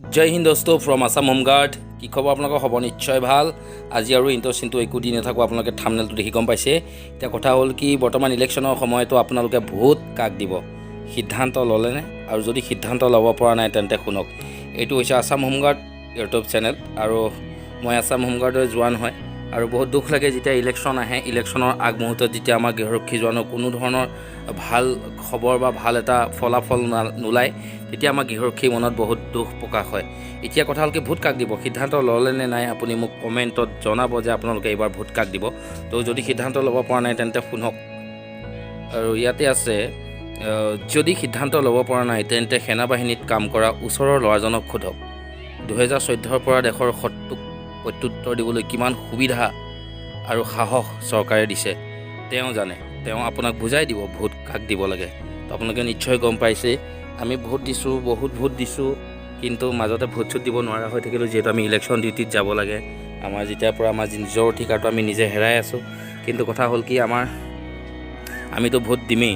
জয় হিন্দ দোস্ত from Assam home guard কি খবৰ আপোনালোকৰ? হ'ব নিশ্চয় ভাল। আজি আৰু ইণ্টৰ চিনটো একো দি নাথাকোঁ আপোনালোকে থামনেলটো দেখি গম পাইছে। এতিয়া কথা হ'ল কি বৰ্তমান ইলেকশ্যনৰ সময়তো আপোনালোকে ভোট কাক দিব? সিদ্ধান্ত ল'লেনে? আৰু যদি সিদ্ধান্ত ল'ব পৰা নাই তেন্তে শুনক। এইটো হৈছে আছাম হোমগাৰ্ড ইউটিউব চেনেল আৰু মই আছাম হোমগাৰ্ডৰ জোৱান হয় আৰু বহুত দুখ লাগে যেতিয়া ইলেকশ্যন আহে। ইলেকশ্যনৰ আগমুহূৰ্তত যেতিয়া আমাৰ গৃহৰক্ষী জোৱানৰ কোনো ধৰণৰ ভাল খবৰ বা ভাল এটা ফলাফল নোলায় তেতিয়া আমাৰ গৃহৰক্ষীৰ মনত বহুত দুখ প্ৰকাশ হয়। এতিয়া কথা হ'ল কি ভোট কাক দিব? সিদ্ধান্ত ল'লে নে নাই আপুনি মোক কমেণ্টত জনাব যে আপোনালোকে এইবাৰ ভোট কাক দিব। তো যদি সিদ্ধান্ত ল'ব পৰা নাই তেন্তে শুনক। আৰু ইয়াতে আছে যদি সিদ্ধান্ত ল'ব পৰা নাই তেন্তে সেনাবাহিনীত কাম কৰা ওচৰৰ ল'ৰাজনক সোধক। দুহেজাৰ চৈধ্যৰ পৰা দেশৰ শত্ৰুক প্ৰত্যুত্তৰ দিবলৈ কিমান সুবিধা আৰু সাহস চৰকাৰে দিছে, তেওঁ জানে। তেওঁ আপোনাক বুজাই দিব, ভোট কাক দিব লাগে। তো আপোনালোকে নিশ্চয় গম পাইছে, আমি ভোট দিছোঁ, বহুত ভোট দিছোঁ, কিন্তু মাজতে ভোট চোট দিব নোৱাৰা হৈ থাকিলোঁ, যিহেতু আমি ইলেকশ্যন ডিউটিত যাব লাগে। আমাৰ যেতিয়াৰ পৰা আমাৰ নিজৰ অধিকাৰটো আমি নিজে হেৰাই আছোঁ। কিন্তু কথা হ'ল কি, আমাৰ আমিতো ভোট দিমেই।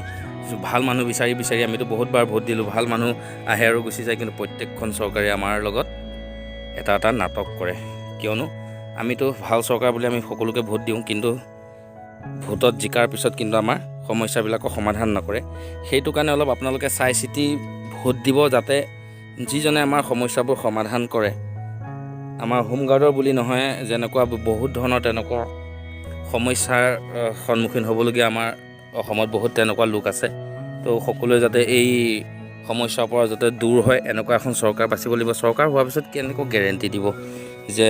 ভালো মানুহ বিচাৰি বিচাৰি আমিতো বহুতবাৰ ভোট দিলোঁ, ভালো মানুহ আহে আৰু গুচি যায়, কিন্তু প্ৰত্যেকখন চৰকাৰে আমাৰ লগত এটা এটা নাটক কৰে। কিয়নো আমিতো ভাল চৰকাৰ বুলি আমি সকলোকে ভোট দিওঁ কিন্তু ভোটত জিকাৰ পিছত কিন্তু আমাৰ সমস্যাবিলাকৰ সমাধান নকৰে। সেইটো কাৰণে অলপ আপোনালোকে চাই চিতি ভোট দিব যাতে যিজনে আমাৰ সমস্যাবোৰ সমাধান কৰে। আমাৰ হোমগাৰ্ডৰ বুলি নহয় যেনেকুৱা বহুত ধৰণৰ তেনেকুৱা সমস্যাৰ সন্মুখীন হ'বলগীয়া আমাৰ অসমত বহুত তেনেকুৱা লোক আছে। তো সকলোৱে যাতে এই সমস্যাৰ পৰা যাতে দূৰ হয় এনেকুৱা এখন চৰকাৰ বাচিব লাগিব চৰকাৰ হোৱাৰ পিছত কেনেকৈ গেৰেণ্টি দিব? যে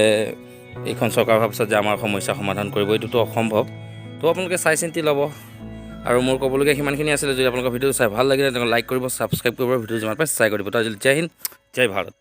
এইখন চৰকাৰ অহাৰ পিছত যে আমাৰ সমস্যা সমাধান কৰিব, এইটোতো অসম্ভৱ। তো আপোনালোকে চাই চিন্তি ল'ব। আৰু মোৰ ক'বলগীয়া সিমানখিনি আছিলে, যদি আপোনালোকৰ ভিডিঅ' চাই ভালো লাগিলে তেওঁলোকে লাইক কৰিব ছাবস্ক্ৰাইব কৰিব ভিডিঅ' যিমান পাৰে চাই কৰিব তো আজিলৈ জয় হিন্দ, জয় ভাৰত।